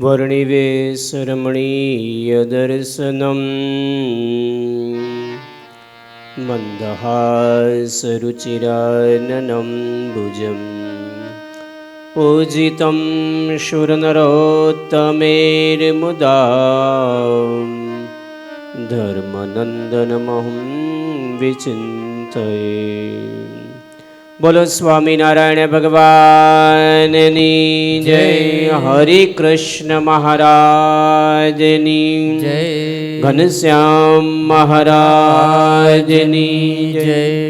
वर्णिवेशरमणीयदर्शनम्। मन्दहासरुचिराननं भुजम्। पूजितं शूरनरोत्तमेर्मुदा धर्मनन्दनमहं विचिन्तये બોલો સ્વામિનારાયણ ભગવાનની જય હરે કૃષ્ણ મહારાજની જય. ઘનશ્યામ મહારાજની જય.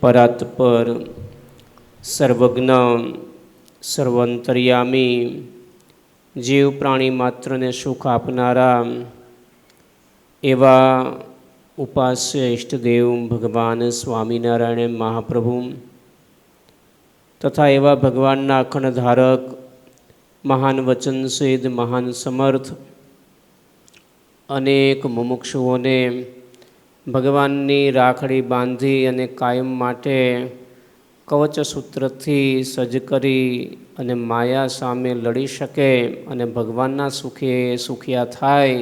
પરાત્પર સર્વજ્ઞ સર્વંતર્યામી જીવ પ્રાણી માત્રને સુખ આપનારા એવા ઉપાસ્ય ઇષ્ટદેવ ભગવાન સ્વામિનારાયણ મહાપ્રભુ તથા એવા ભગવાનના અખંડ ધારક મહાન વચન સિદ્ધ મહાન સમર્થ અનેક મુમુક્ષુઓને ભગવાનની રાખડી બાંધી અને કાયમ માટે કવચ સૂત્રથી સજ્જ કરી અને માયા સામે લડી શકે અને ભગવાનના સુખે સુખિયા થાય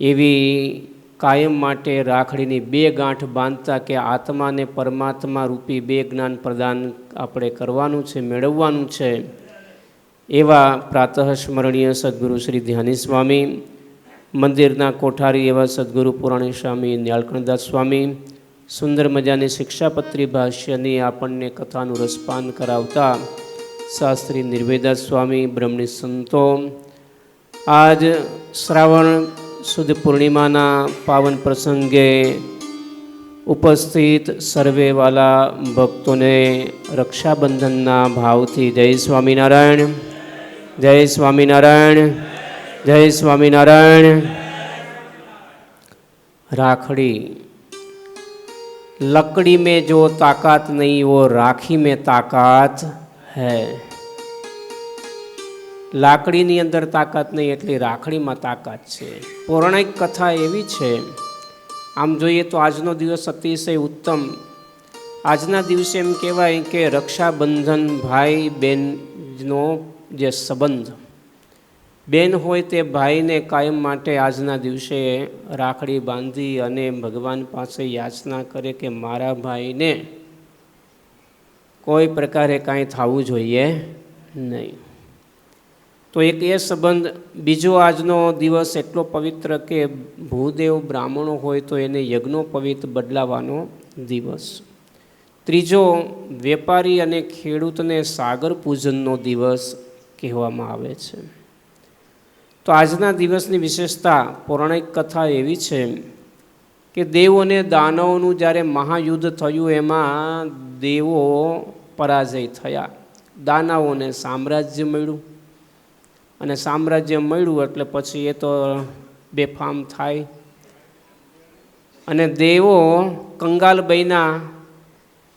એવી કાયમ માટે રાખડીની બે ગાંઠ બાંધતા કે આત્માને પરમાત્મા રૂપી બે જ્ઞાન પ્રદાન આપણે કરવાનું છે, મેળવવાનું છે, એવા પ્રાતઃ સ્મરણીય સદગુરુ શ્રી ધ્યાની સ્વામી, મંદિરના કોઠારી એવા સદગુરુ પુરાણી સ્વામી ન્યાલકણદાસ સ્વામી, સુંદર મજાની શિક્ષાપત્રી ભાષ્યની આપણને કથાનું રસપાન કરાવતા શાસ્ત્રી નિર્વેદાસ સ્વામી, બ્રહ્મની સંતો, આજ શ્રાવણ સુદ પૂર્ણિમાના પાવન પ્રસંગે ઉપસ્થિત સર્વેવાલા ભક્તોને રક્ષાબંધનના ભાવથી જય સ્વામિનારાયણ જય સ્વામિનારાયણ જય સ્વામિનારાયણ રાખડી लकड़ी में जो ताकत नहीं वो राखी में ताकत है લાકડીની અંદર તાકાત નહીં, એટલી રાખડીમાં તાકાત છે. પૌરાણિક કથા એવી છે, આમ જોઈએ તો આજનો દિવસ અતિશય ઉત્તમ. આજના દિવસે એમ કહેવાય કે રક્ષાબંધન ભાઈ બહેનનો જે સંબંધ બેન હોય તે ભાઈને કાયમ માટે આજના દિવસે રાખડી બાંધી અને ભગવાન પાસે યાચના કરે કે મારા ભાઈને કોઈ પ્રકારે કાંઈ થવું જોઈએ નહીં. તો એક એ સંબંધ, બીજો આજનો દિવસ એટલો પવિત્ર કે ભૂદેવ બ્રાહ્મણો હોય તો એને યજ્ઞોપવિત બદલાવાનો દિવસ. ત્રીજો, વેપારી અને ખેડૂતને સાગર પૂજનનો દિવસ કહેવામાં આવે છે. તો આજના દિવસની વિશેષતા પૌરાણિક કથા એવી છે કે દેવ અને દાનવોનું જ્યારે મહાયુદ્ધ થયું, એમાં દેવો પરાજય થયા. દાનવોને સામ્રાજ્ય મળ્યું. અને સામ્રાજ્ય મળ્યું એટલે પછી એ તો બેફામ થાય. અને દેવો કંગાલ બન્યા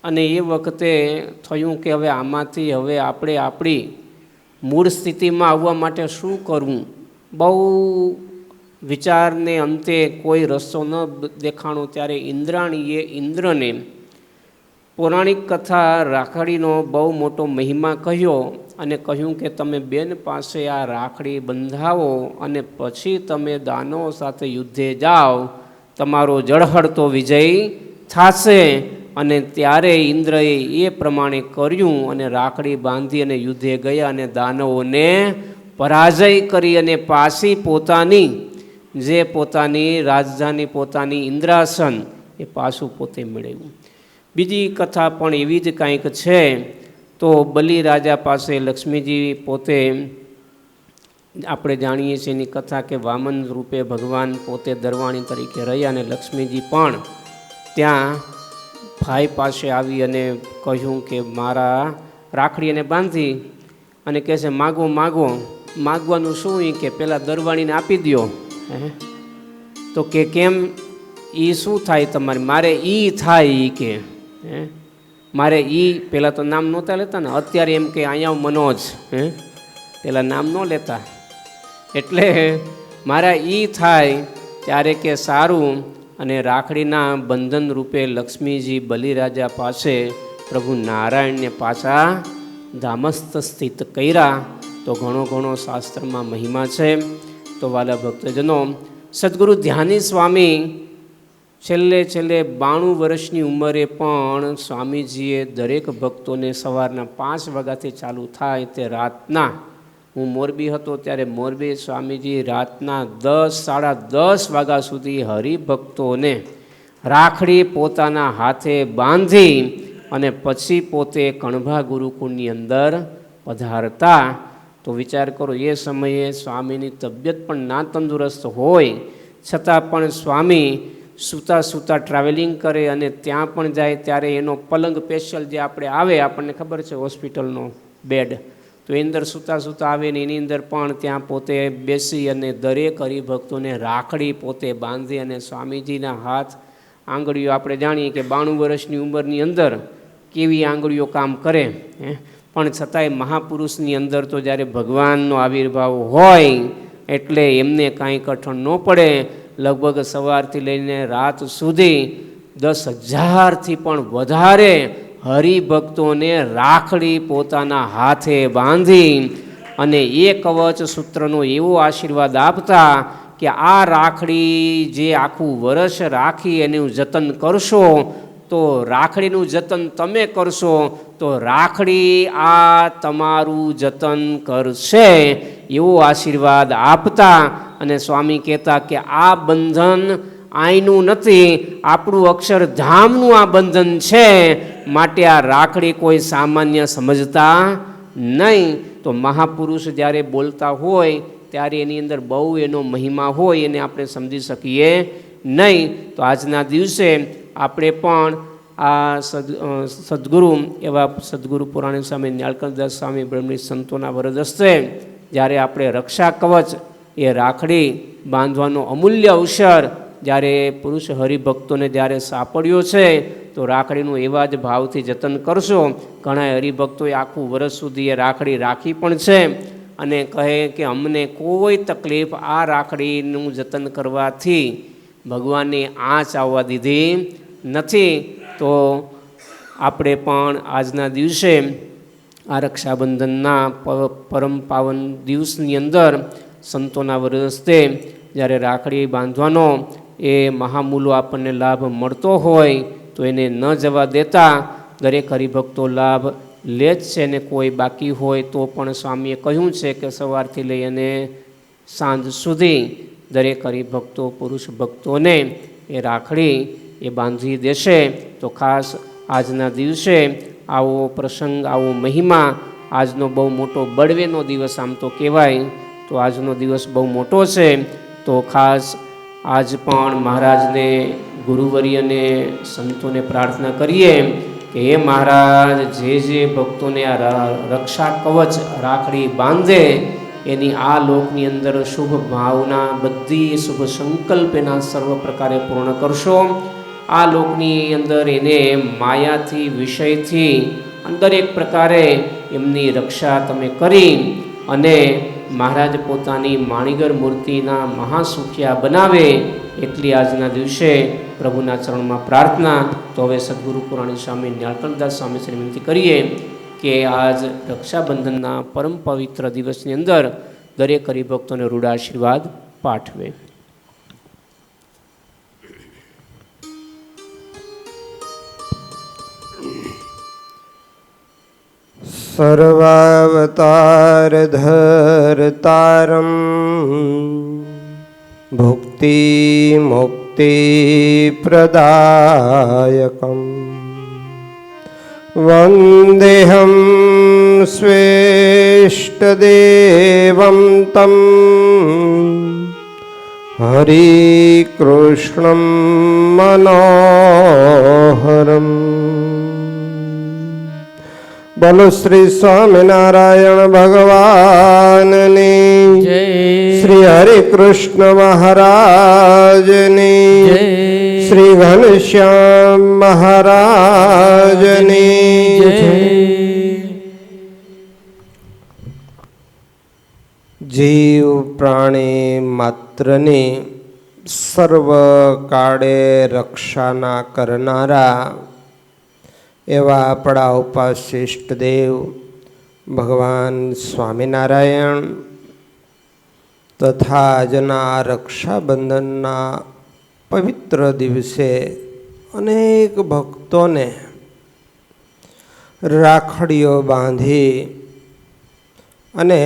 અને એ વખતે થયું કે હવે આમાંથી હવે આપણે આપણી મૂળ સ્થિતિમાં આવવા માટે શું કરવું? બહુ વિચારને અંતે કોઈ રસ્તો ન દેખાણો ત્યારે ઇન્દ્રાણીએ ઇન્દ્રને પૌરાણિક કથા રાખડીનો બહુ મોટો મહિમા કહ્યો અને કહ્યું કે તમે બેન પાસે આ રાખડી બંધાવો અને પછી તમે દાનો સાથે યુદ્ધે જાઓ, તમારો જળહળતો વિજય થશે અને ત્યારે ઇન્દ્રએ એ પ્રમાણે કર્યું અને રાખડી બાંધી અને યુદ્ધે ગયા અને દાનવોને પરાજય કરી અને પાછી પોતાની, જે પોતાની રાજધાની, પોતાની ઇન્દ્રાસન એ પાછું પોતે મેળવ્યું. બીજી કથા પણ એવી જ કાંઈક છે, તો બલિ રાજા પાસે લક્ષ્મીજી પોતે આપણે જાણીએ છીએ એની કથા કે વામન રૂપે ભગવાન પોતે દરવાણી તરીકે રહ્યા અને લક્ષ્મીજી પણ ત્યાં ભાઈ પાસે આવી અને કહ્યું કે મારા રાખડી એને બાંધી અને કહે છે, માગો માગો, માગવાનું શું એ કે પહેલાં દરવાણીને આપી દો તો કે, કેમ? એ શું થાય તમારે? મારે એ થાય એ કે. હે? મારે એ પહેલાં તો નામ નહોતા લેતા ને, અત્યારે એમ કે અહીંયા મનોજ, હે? પહેલાં નામ ન લેતા. એટલે મારા એ થાય ત્યારે કે સારું અને રાખડીના બંધન રૂપે લક્ષ્મીજી બલિરાજા પાસે પ્રભુ નારાયણને પાછા ધામસ્થ સ્થિત કર્યા. તો ઘણો ઘણો શાસ્ત્રમાં મહિમા છે. તો વાલા ભક્તજનો, સદગુરુ ધ્યાની સ્વામી છેલ્લે છેલ્લે બાણું વર્ષની ઉંમરે પણ સ્વામીજીએ દરેક ભક્તોને સવારના પાંચ વાગ્યાથી ચાલુ થાય તે રાતના હું મોરબી હતો ત્યારે મોરબી સ્વામીજી રાતના દસ, સાડા દસ વાગ્યા સુધી હરિભક્તોને રાખડી પોતાના હાથે બાંધી અને પછી પોતે કણભા ગુરુકુળની અંદર પધારતા. તો વિચાર કરો, એ સમયે સ્વામીની તબિયત પણ ના તંદુરસ્ત હોય. છતાં પણ સ્વામી સૂતા સૂતા ટ્રાવેલિંગ કરે અને ત્યાં પણ જાય ત્યારે એનો પલંગ સ્પેશિયલ જે આપણે આવે, આપણને ખબર છે હોસ્પિટલનો બેડ તો એ અંદર સૂતા સૂતા આવે ને એની અંદર પણ ત્યાં પોતે બેસી અને દરેક હરિભક્તોને રાખડી પોતે બાંધી અને સ્વામીજીના હાથ આંગળીઓ આપણે જાણીએ કે બાણું વર્ષની ઉંમરની અંદર કેવી આંગળીઓ કામ કરે, હે? પણ છતાંય મહાપુરુષની અંદર તો જ્યારે ભગવાનનો આવિર્ભાવ હોય, એટલે એમને કાંઈ કઠણ ન પડે. લગભગ સવારથી લઈને રાત સુધી દસ હજારથી પણ વધારે હરિભક્તોને રાખડી પોતાના હાથે બાંધી અને એ કવચ સૂત્રનો એવો આશીર્વાદ આપતા કે આ રાખડી જે આખું વર્ષ રાખી એનું જતન કરશો, તો રાખડીનું જતન તમે કરશો, તો રાખડી આ તમારું જતન કરશે એવો આશીર્વાદ આપતા અને સ્વામી કહેતા કે આ બંધન આઈનું નથી, આપણું અક્ષરધામનું આ બંધન છે, માટે આ રાખડી કોઈ સામાન્ય સમજતા નહીં. તો મહાપુરુષ જ્યારે બોલતા હોય, ત્યારે એની અંદર બહુ એનો મહિમા હોય એને આપણે સમજી શકીએ નહીં. તો આજના દિવસે આપણે પણ આ સદ સદગુરુ એવા સદગુરુ પુરાણી સ્વામી ન્યાલકંદાસ સ્વામી બ્રહ્મણી સંતોના વરદ હસ્તે જ્યારે આપણે રક્ષા કવચ એ રાખડી બાંધવાનો અમૂલ્ય અવસર જ્યારે પુરુષ હરિભક્તોને જ્યારે સાંપડ્યો છે, તો રાખડીનું એવા જ ભાવથી જતન કરશો. ઘણા હરિભક્તોએ આખું વર્ષ સુધી એ રાખડી રાખી પણ છે અને કહે કે અમને કોઈ તકલીફ આ રાખડીનું જતન કરવાથી ભગવાનની આંચ આવવા દીધી નથી. તો આપણે પણ આજના દિવસે આ રક્ષાબંધનના પરમ પાવન દિવસની અંદર સંતોના વરસતે જ્યારે રાખડી બાંધવાનો એ મહામૂલો આપણને લાભ મળતો હોય તો એને ન જવા દેતા દરેક હરિભક્તો લાભ લે જ છે ને કોઈ બાકી હોય તો પણ સ્વામીએ કહ્યું છે કે સવારથી લઈ અને સાંજ સુધી દરેક હરિભક્તો, પુરુષ ભક્તોને એ રાખડી એ બાંધી દેશે. તો ખાસ આજના દિવસે આવો પ્રસંગ, આવો મહિમા આજનો બહુ મોટો બળવેનો દિવસ આમ તો કહેવાય. તો આજનો દિવસ બહુ મોટો છે. તો ખાસ આજ પણ મહારાજને ગુરુવર્યને સંતોને પ્રાર્થના કરીએ કે એ મહારાજ, જે જે ભક્તોને આ રક્ષા કવચ રાખડી બાંધે, એની આ લોકની અંદર શુભ ભાવના, બધી શુભ સંકલ્પ એના સર્વ પ્રકારે પૂર્ણ કરશો. આ લોકની અંદર એને માયાથી, વિષયથી દરેક પ્રકારે એમની રક્ષા તમે કરી અને મહારાજ પોતાની માણીગર મૂર્તિના મહાસુખિયા બનાવે એટલી આજના દિવસે પ્રભુના ચરણમાં પ્રાર્થના. તો હવે સદગુરુ પુરાણી સ્વામી ન્યાલકંઠદાસ સ્વામી શ્રી વિનંતી કરીએ કે આજ રક્ષાબંધનના પરમ પવિત્ર દિવસની અંદર દરેક હરિભક્તોને રૂઢ આશીર્વાદ પાઠવે. सर्वावतारधरतारं भुक्तिमुक्तिप्रदायकम् वन्देऽहं स्वेष्टदेवं तं हरिकृष्णं मनोहरम् બોલો શ્રી સ્વામિનારાયણ ભગવાનની. શ્રી હરે કૃષ્ણ મહારાજની શ્રી ઘનશ્યામ મહારાજની. જીવ પ્રાણી માત્રની સર્વ કાળે રક્ષાના કરનારા એવા આપણા ઉપાશિષ્ટ દેવ, ભગવાન સ્વામિનારાયણ તથા આજના રક્ષાબંધનના પવિત્ર દિવસે અનેક ભક્તોને રાખડીઓ બાંધી અને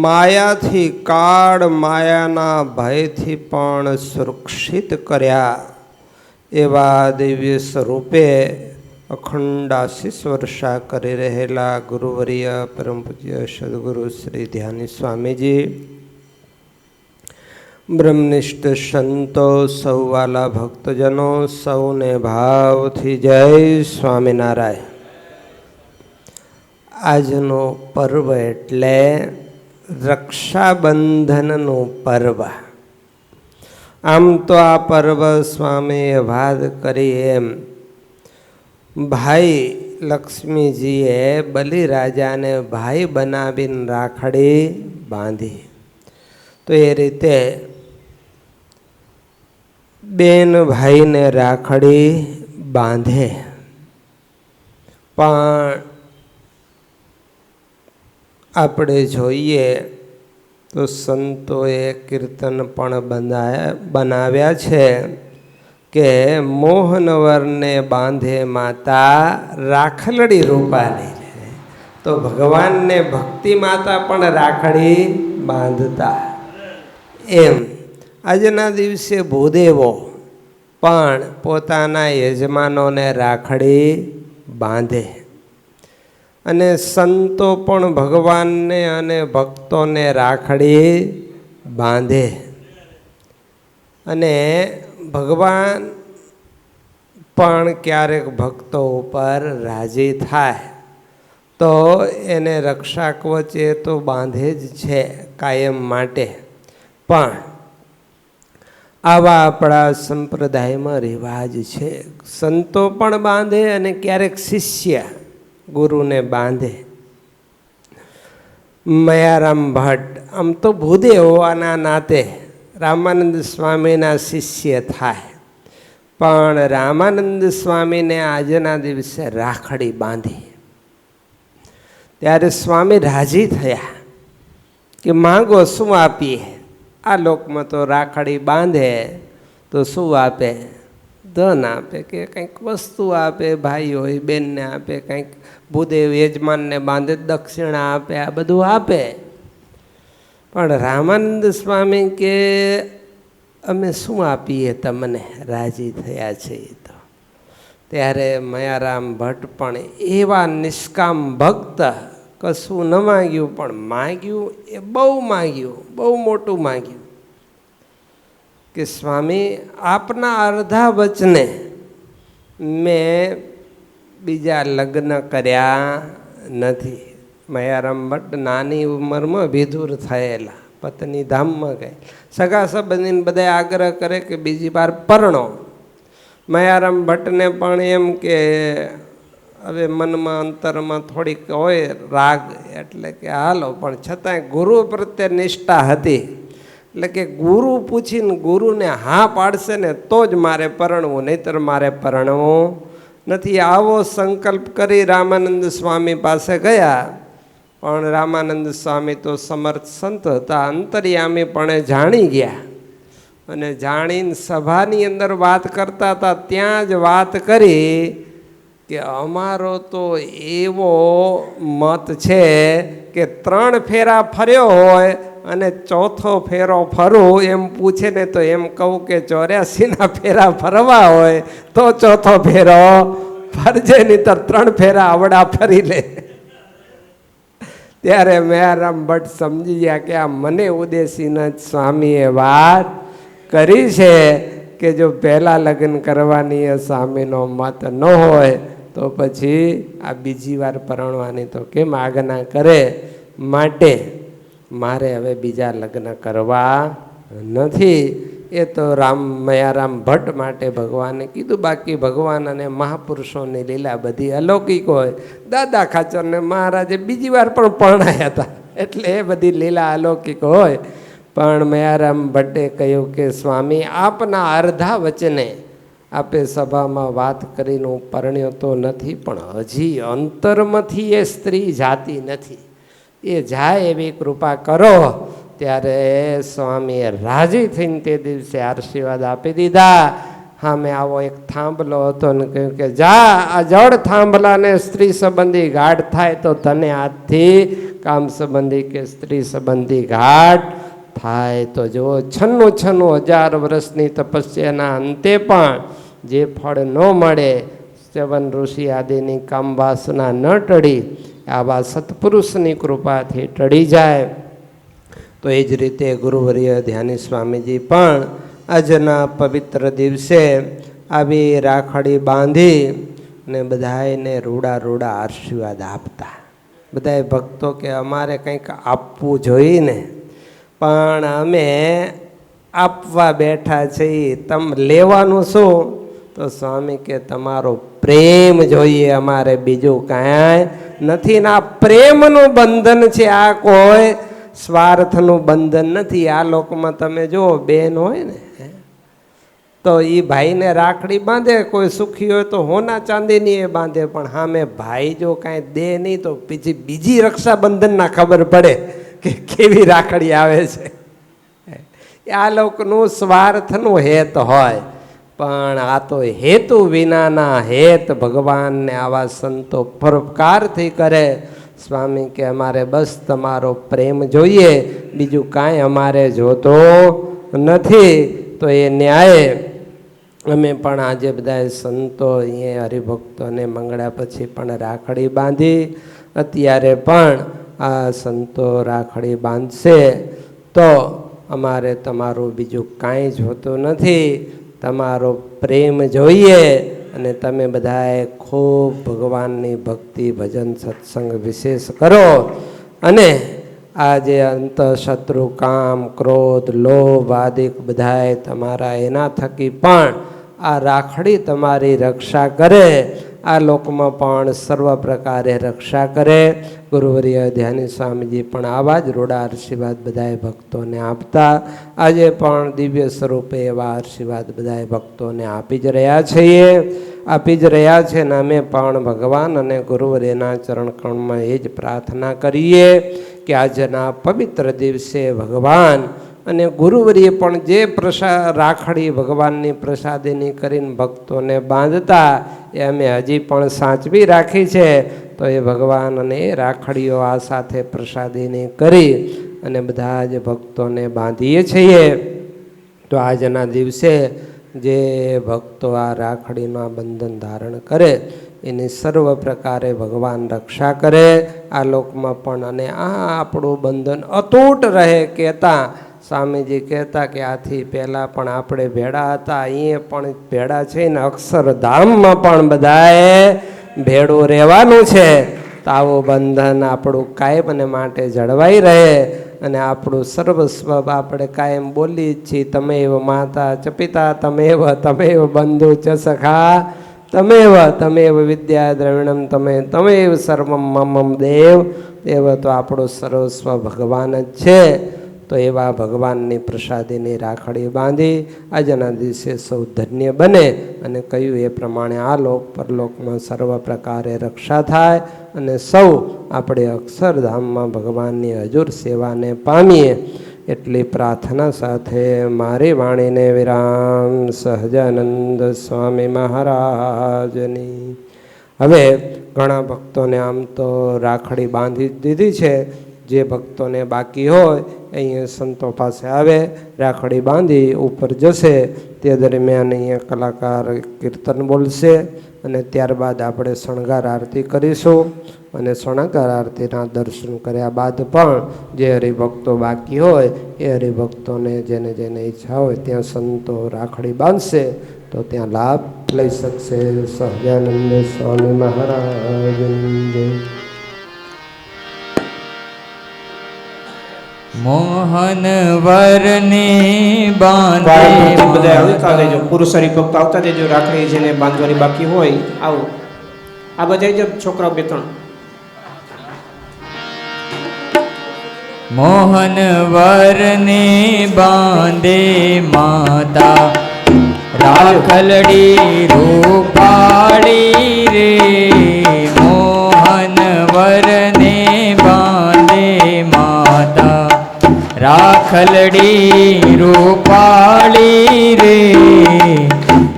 માયાથી કાળ માયાના ભયથી પણ સુરક્ષિત કર્યા. એવા દિવ્ય સ્વરૂપે અખંડ આશીષ વર્ષા કરી રહેલા ગુરુવર્ય પરમ પૂજ્ય સદગુરુ શ્રી ધ્યાની સ્વામીજી, બ્રહ્મનિષ્ઠ સંતો સૌ વાલા ભક્તજનો, સૌને ભાવથી જય સ્વામિનારાયણ. આજનો પર્વ એટલે રક્ષાબંધનનું પર્વ. આમ તો આ પર્વ સ્વામીએ વાત કરી એમ. ભાઈ લક્ષ્મીજીએ બલિરાજાને ભાઈ બનાવીને રાખડી બાંધી. તો એ રીતે બેન ભાઈને રાખડી બાંધે. પણ આપણે જોઈએ તો સંતોએ કીર્તન પણ બનાયા, બનાવ્યા છે કે મોહનવરને બાંધે માતા રાખલડી રૂપાલી તો ભગવાનને ભક્તિ માતા પણ રાખડી બાંધતા. એમ. આજના દિવસે ભૂદેવો પણ પોતાના યજમાનોને રાખડી બાંધે. અને સંતો પણ ભગવાનને અને ભક્તોને રાખડી બાંધે. અને ભગવાન પણ ક્યારેક ભક્તો ઉપર રાજી થાય, તો એને રક્ષા કવચે તો બાંધે જ છે કાયમ માટે. પણ આવા આપણા સંપ્રદાયમાં રિવાજ છે. સંતો પણ બાંધે અને ક્યારેક શિષ્ય ગુરુને બાંધે. મયારામ ભટ્ટ, આમ તો ભૂદે હોવાના નાતે રામાનંદ સ્વામીના શિષ્ય થાય. પણ રામાનંદ સ્વામીને આજના દિવસે રાખડી બાંધી. ત્યારે સ્વામી રાજી થયા કે, માંગો શું આપીએ? આ લોકમાં તો રાખડી બાંધે, તો શું આપે? ધન આપે કે કંઈક વસ્તુ આપે ભાઈ હોય બેનને આપે, કંઈક ભૂદેવ યજમાનને બાંધે, દક્ષિણા આપે, આ બધું આપે. પણ રામાનંદ સ્વામી કે, અમે શું આપીએ તમને? રાજી થયા છે એ તો. ત્યારે મયારામ ભટ્ટ પણ એવા નિષ્કામ ભક્ત કશું ન માગ્યું, પણ માગ્યું એ બહુ માગ્યું, બહુ મોટું માગ્યું કે, સ્વામી, આપના અર્ધા વચને મેં બીજા લગ્ન કર્યા નથી. મયારામ ભટ્ટ નાની ઉંમરમાં વિધુર થયેલા, પત્ની ધામમાં ગઈ. સગા સંબંધીને બધા આગ્રહ કરે કે બીજી વાર પરણો. મયારામ ભટ્ટને પણ એમ કે, હવે મનમાં અંતરમાં થોડીક હોય રાગ, એટલે કે હાલો, પણ છતાંય ગુરુ પ્રત્યે નિષ્ઠા હતી. એટલે કે ગુરુ પૂછીને ગુરુને હા પાડશે ને, તો જ મારે પરણવું, નહીતર મારે પરણવું. નથી, આવો સંકલ્પ કરી રામાનંદ સ્વામી પાસે ગયા. પણ રામાનંદ સ્વામી તો સમર્થ સંત હતા અંતર્યામીપણે જાણી ગયા. અને જાણીને સભાની અંદર વાત કરતા હતા, ત્યાં જ વાત કરી કે અમારો તો એવો મત છે કે ત્રણ ફેરા ફર્યો હોય અને ચોથો ફેરો ફરું, એમ પૂછે ને તો એમ કહું કે ચોર્યાસીના ફેરા ફરવા હોય, તો ચોથો ફેરો ફરજે, નહીતર ત્રણ ફેરા આવડા ફરી લે. ત્યારે મેરામ ભટ્ટ સમજી ગયા કે આ મને ઉદેશીના સ્વામીએ વાત કરી છે કે જો પહેલાં લગ્ન કરવાની એ સ્વામીનો મત ન હોય, તો પછી આ બીજી વાર પરણવાની તો કેમ આજ્ઞા કરે માટે મારે હવે બીજા લગ્ન કરવા નથી. એ તો રામ મયારામ ભટ્ટ માટે ભગવાને કીધું, બાકી ભગવાન અને મહાપુરુષોની લીલા બધી અલૌકિક હોય. દાદા ખાચરને મહારાજે બીજી વાર પણ પરણાયા હતા, એટલે એ બધી લીલા અલૌકિક હોય. પણ મયારામ ભટ્ટે કહ્યું કે, સ્વામી, આપના અર્ધા વચને આપે સભામાં વાત કરીને હું પરણ્યો તો નથી, પણ હજી અંતરમાંથી એ સ્ત્રી જાતી નથી. એ જાય એવી કૃપા કરો, ત્યારે સ્વામીએ રાજી થઈને તે દિવસે આશીર્વાદ આપી દીધા. સામે આવો એક થાંભલો હતો ને કહ્યું કે, જા, આ જળ થાંભલાને સ્ત્રી સંબંધી ગાઢ થાય તો તને આજથી કામ સંબંધી કે સ્ત્રી સંબંધી ગાઢ થાય તો જો છન્નું છન્નું હજાર વર્ષની તપસ્યાના અંતે પણ જે ફળ ન મળે, સેવન ઋષિ આદિની કામ વાસના ન ટળી. આવા સત્પુરુષની કૃપાથી ટળી જાય. તો એ જ રીતે ગુરુવર્ય ધ્યાની સ્વામીજી પણ આજના પવિત્ર દિવસે આવી રાખડી બાંધી ને બધાને રૂડા રૂડા આશીર્વાદ આપતા. બધાએ ભક્તો કે અમારે કંઈક આપવું જોઈએ ને. પણ અમે આપવા બેઠા છીએ, તમ લેવાનું શું? તો સ્વામી કે, તમારો પ્રેમ જોઈએ, અમારે બીજું કાંઈ નથી. ને આ પ્રેમનું બંધન છે, આ કોઈ સ્વાર્થનું બંધન નથી. આ લોકમાં તમે જુઓ, બેન હોય ને તો એ ભાઈને રાખડી બાંધે, કોઈ સુખી હોય તો હોના ચાંદીની એ બાંધે. પણ સામે ભાઈ જો કાંઈ દે નહીં તો પછી બીજી રક્ષાબંધનના ખબર પડે કે કેવી રાખડી આવે છે. આ લોકનું સ્વાર્થનું હેત હોય. પણ આ તો હેતુ વિનાના હેત ભગવાનને આવા સંતો પરોપકારથી કરે. સ્વામી કે અમારે બસ તમારો પ્રેમ જોઈએ, બીજું કાંઈ અમારે જોતો નથી. તો એ ન્યાય અમે પણ આજે બધા સંતો અહીંયા હરિભક્તોને મંગળા પછી પણ રાખડી બાંધી. અત્યારે પણ આ સંતો રાખડી બાંધશે. તો અમારે તમારું બીજું કાંઈ જોતું નથી. તમારો પ્રેમ જોઈએ અને તમે બધાએ ખૂબ ભગવાનની ભક્તિ, ભજન, સત્સંગ વિશેષ કરો. અને આ જે અંત કામ, ક્રોધ, લોભ આદિક બધાએ તમારા એના થકી પણ આ રાખડી તમારી રક્ષા કરે. આ લોકમાં પણ સર્વ પ્રકારે રક્ષા કરે. ગુરુવર્ય ધ્યાની સ્વામીજી પણ આવા જ રૂડા આશીર્વાદ બધાએ ભક્તોને આપતા. આજે પણ દિવ્ય સ્વરૂપે એવા આશીર્વાદ બધાએ ભક્તોને આપી જ રહ્યા છીએ. આપી જ રહ્યા છે ને અમે પણ ભગવાન અને ગુરુવર્યના ચરણકણમાં એ જ પ્રાર્થના કરીએ કે આજના પવિત્ર દિવસે ભગવાન અને ગુરુવરીએ પણ જે પ્રસા રાખડી ભગવાનની પ્રસાદીની કરીને ભક્તોને બાંધતા, એ અમે હજી પણ સાચવી રાખી છે, તો એ ભગવાન અને એ રાખડીઓ આ સાથે પ્રસાદીની કરી અને બધા જ ભક્તોને બાંધીએ છીએ. તો આજના દિવસે જે ભક્તો આ રાખડીના બંધન ધારણ કરે, એની સર્વ પ્રકારે ભગવાન રક્ષા કરે. આ લોકમાં પણ અને આ આપણું બંધન અતૂટ રહે કહેતા સ્વામીજી કહેતા કે આથી પહેલાં પણ આપણે ભેડા હતા અહીંયા પણ ભેડા છે ને અક્ષરધામમાં પણ બધાએ ભેડું રહેવાનું છે. તો આવું બંધન આપણું કાયમ અને માટે જળવાઈ રહે અને આપણું સર્વસ્વ આપણે કાયમ બોલી જ છીએ તમે એવ માતા ચપિતા તમે એવ તમેવ તમેવ બંધુ ચ સખા, તમેવ તમેવ વિદ્યા દ્રવિણમ તમે, તમેવ સર્વમ મમમ દેવ. એવ તો આપણું સર્વસ્વ ભગવાન જ છે. તો એવા ભગવાનની પ્રસાદીની રાખડી બાંધી આજના દિવસે સૌ ધન્ય બને અને કહ્યું એ પ્રમાણે આ લોક પરલોકમાં સર્વ પ્રકારે રક્ષા થાય અને સૌ આપણે અક્ષરધામમાં ભગવાનની હજુર સેવાને પામીએ એટલી પ્રાર્થના સાથે મારી વાણીને વિરામ સહજાનંદ સ્વામી મહારાજની. હવે ઘણા ભક્તોને આમ તો રાખડી બાંધી દીધી છે જે ભક્તોને બાકી હોય, અહીંયા સંતો પાસે આવે, રાખડી બાંધી ઉપર જશે, તે દરમિયાન અહીંયા કલાકાર કીર્તન બોલશે અને ત્યારબાદ આપણે શણગાર આરતી કરીશું અને શણગાર આરતીના દર્શન કર્યા બાદ પણ જે હરિભક્તો બાકી હોય, એ હરિભક્તોને જેને જેને ઈચ્છા હોય ત્યાં સંતો રાખડી બાંધશે, તો ત્યાં લાભ લઈ શકશે. સહજાનંદ સ્વામી મહારાજની મોહન વરને બાંધે બધા આવતા દેજો પુરુષ હરિભક્ત આવતા દેજો રાખડી જેને બાંધવાની બાકી હોય આવો. આ બધા જ છોકરાઓ બે ત્રણ. મોહન વરને બાંધે માતા. રાખલડી રૂપાળી રે. મોહન વરને રાખલડી રૂપાળી રે.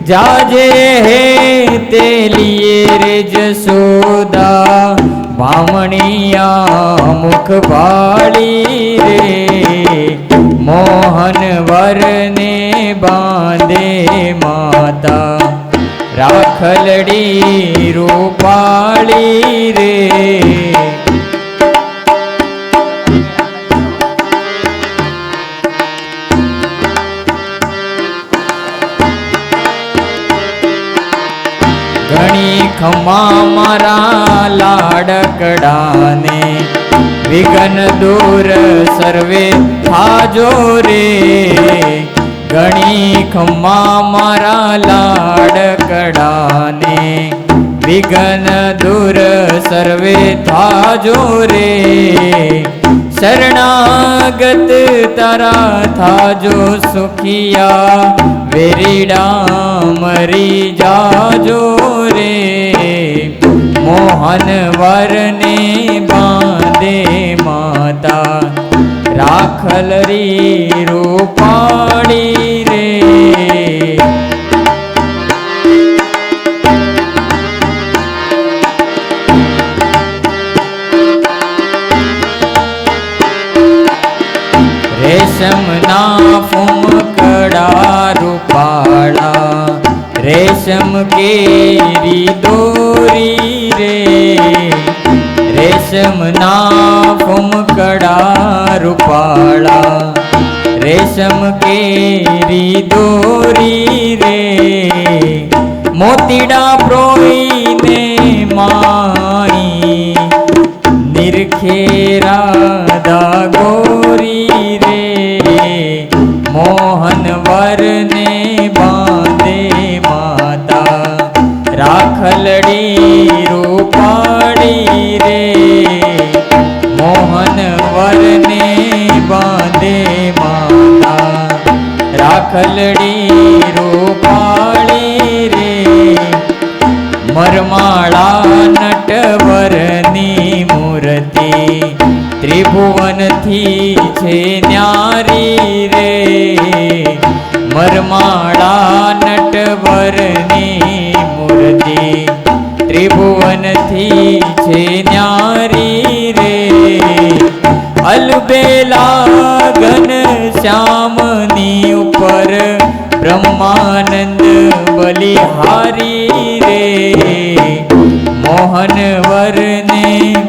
જાજે હે તે લીએ રે જસોદા વામણિયા મુખ ભાળી રે. મોહન વરને બાંધે માતા. રાખલડી રૂપાળી રે. ખમા મારા લાડકડાને. વિઘન દૂર સર્વે થાજો રે. ગણી ખમા મારા લાડકડાને. વિઘન દૂર સર્વે થાજો રે. શરણાગત તારા થાજો સુખિયા વેરીડા મરી જાજો રે. મોહન વરને બાંધે માતા, રાખલ રી રે રેશમના ફૂમકડા રૂપાળા રેશમ કેરી દોરી રે. રેશમના ફૂમકડા રૂપાળા રેશમ કેરી દોરી રે. મોતીડા પ્રોઈને માણી. નિરખે રાધા ગોરી મોહન વરને બાંધે માતા. રાખલડી રૂપાડી રે. મોહન વરને બાંધે માતા. રાખલડી રૂપાળી રે. મરમાળા નટવરની ત્રિભુવનથી છે ન્યારી રે. મરમાળા નટવરની મૂર્તિ ત્રિભુવનથી છે ન્યારી રે. અલબેલા ઘન શ્યામની ઉપર બ્રહ્માનંદ બલિહારી રે. મોહન વરને